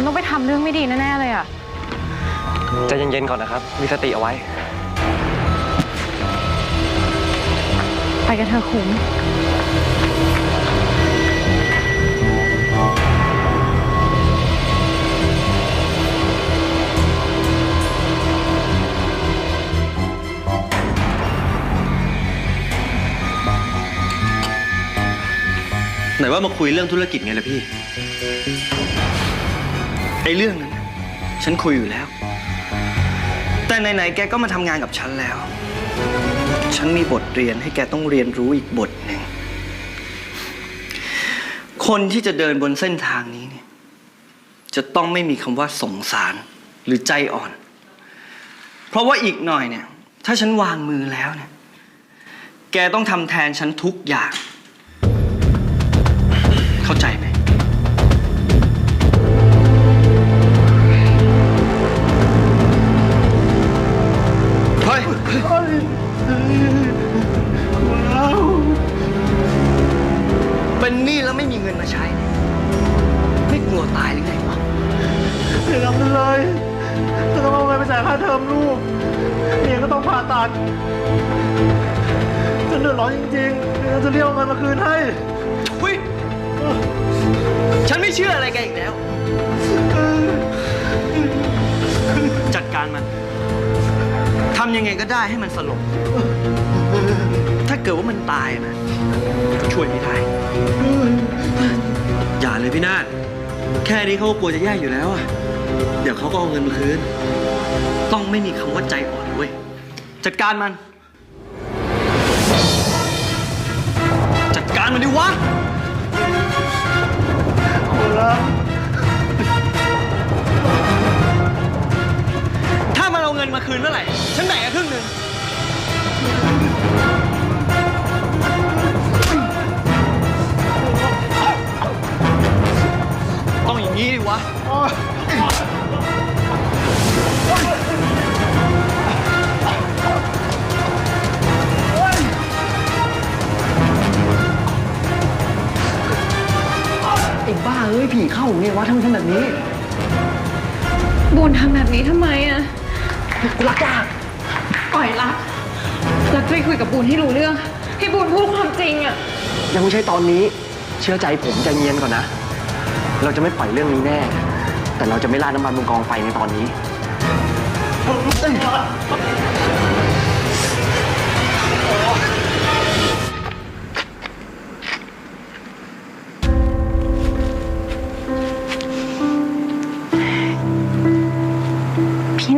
บูนต้องไปทำเรื่องไม่ดีแน่ๆเลยอะใจเย็นๆก่อนนะครับ มีสติเอาไว้ ไปกันเถอะคุ้มไหนว่ามาคุยเรื่องธุรกิจไงล่ะพี่ ไอ้เรื่องนั้นน่ะฉันคุยอยู่แล้ว แต่ไหนๆแกก็มาทำงานกับฉันแล้ว ฉันมีบทเรียนให้แกต้องเรียนรู้อีกบทหนึ่ง คนที่จะเดินบนเส้นทางนี้เนี่ย จะต้องไม่มีคำว่าสงสารหรือใจอ่อน เพราะว่าอีกหน่อยเนี่ย ถ้าฉันวางมือแล้วเนี่ย แกต้องทำแทนฉันทุกอย่าง เป็นหนี้แล้วไม่มีเงินมาใช้เนี่ยไม่กลัวตายหรือไงวะอย่าทำเลยจะต้องเอาเงินไปจ่ายค่าเทอมลูกเมียก็ต้องผ่าตัดฉันเดือดร้อนจริงๆเดี๋ยวจะเรียกเอาเงินมาคืนให้เฮ้ยฉันไม่เชื่ออะไรแกอีกแล้ว จัดการมันทำยังไงก็ได้ให้มันสลบ ถ้าเกิดว่ามันตายนะก็ช่วยไม่ได้ อย่าเลยพี่นาฏแค่นี้เขาก็กลัวจะแย่อยู่แล้วอะ เดี๋ยวเขาก็เอาเงินมาคืน ต้องไม่มีคำว่าใจอ่อนเว้ย จัดการมัน จัดการมันดิวะถ้ามันเอาเงินมาคืนเมื่อไหร่ ฉันแบ่งให้ครึ่งหนึ่ง เอ้ยผีเข้าไงวะทำไมทำแบบนี้บูนทำแบบนี้ทำไมอะรักจ้าปล่อยรักรักจะไปคุยกับบูนให้รู้เรื่อง ให้บูนพูดความจริงอะยังไม่ใช่ตอนนี้ เชื่อใจผมใจเย็นก่อนนะ เราจะไม่ปล่อยเรื่องนี้แน่ แต่เราจะไม่ราดน้ำมันบนกองไฟในตอนนี้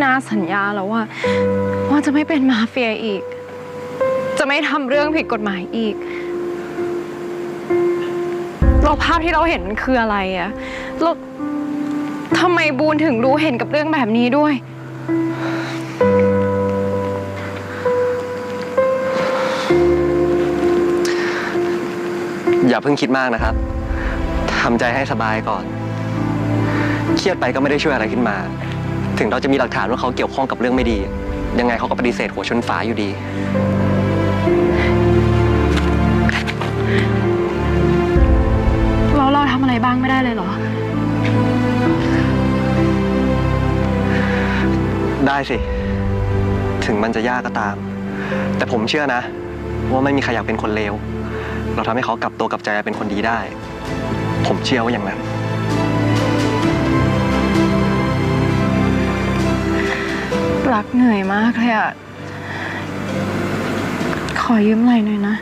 นาสัญญาแล้วว่า ว่าจะไม่เป็นมาเฟียอีก จะไม่ทำเรื่องผิดกฎหมายอีกเราภาพที่เราเห็นมันคืออะไรอะแล้วทำไมบูนถึงรู้เห็นกับเรื่องแบบนี้ด้วย อย่าเพิ่งคิดมากนะครับทำใจให้สบายก่อน เครียดไปก็ไม่ได้ช่วยอะไรขึ้นมา ถึงเราจะมีหลักฐานว่าเขาเกี่ยวข้องกับเรื่องไม่ดี ยังไงเขาก็ปฏิเสธหัวชนฝาอยู่ดี เราเราทำอะไรบ้างไม่ได้เลยเหรอ ได้สิ ถึงมันจะยากก็ตาม แต่ผมเชื่อนะ ว่าไม่มีใครอยากเป็นคนเลว เราทำให้เขากลับตัวกลับใจมาเป็นคนดีได้ ผมเชื่อว่าอย่างนั้น รักเหนื่อยมากเลยอะขอยืมหน่อยหน่อยนะ